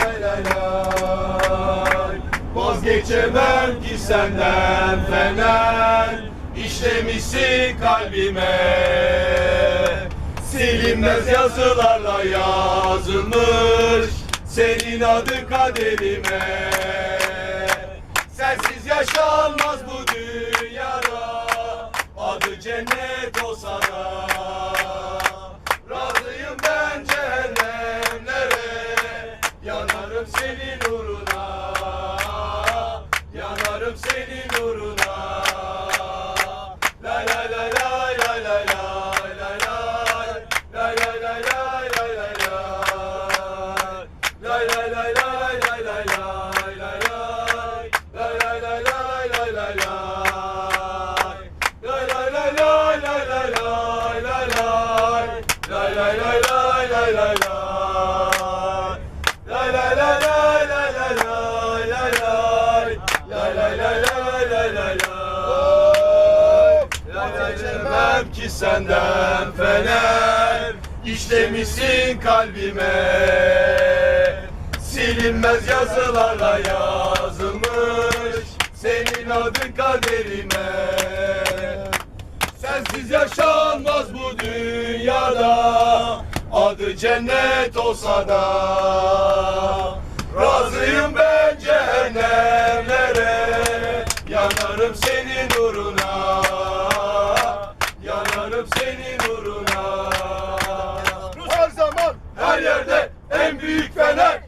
lay lay lay Vazgeçemem ki senden fener İşlemişsin kalbime. Silinmez yazılarla yazılmış Senin adı kaderime. Sensiz yaşanmaz bu dünyada Adı cennet. Yanarım senin uğruna Lay lay lay lay lay lay lay lay lay Lay lay lay lay lay lay lay Lay lay lay lay lay lay lay lay lay Lay lay lay lay lay lay lay Lay lay lay lay lay lay lay lay lay Lay lay lay lay lay lay lay Lay lay lay lay Ki senden fener. İşlemişsin kalbime. Silinmez yazılarla yazılmış Senin adın kaderime. Sensiz yaşanmaz bu dünyada. Adı cennet olsa da Razıyım ben Fener!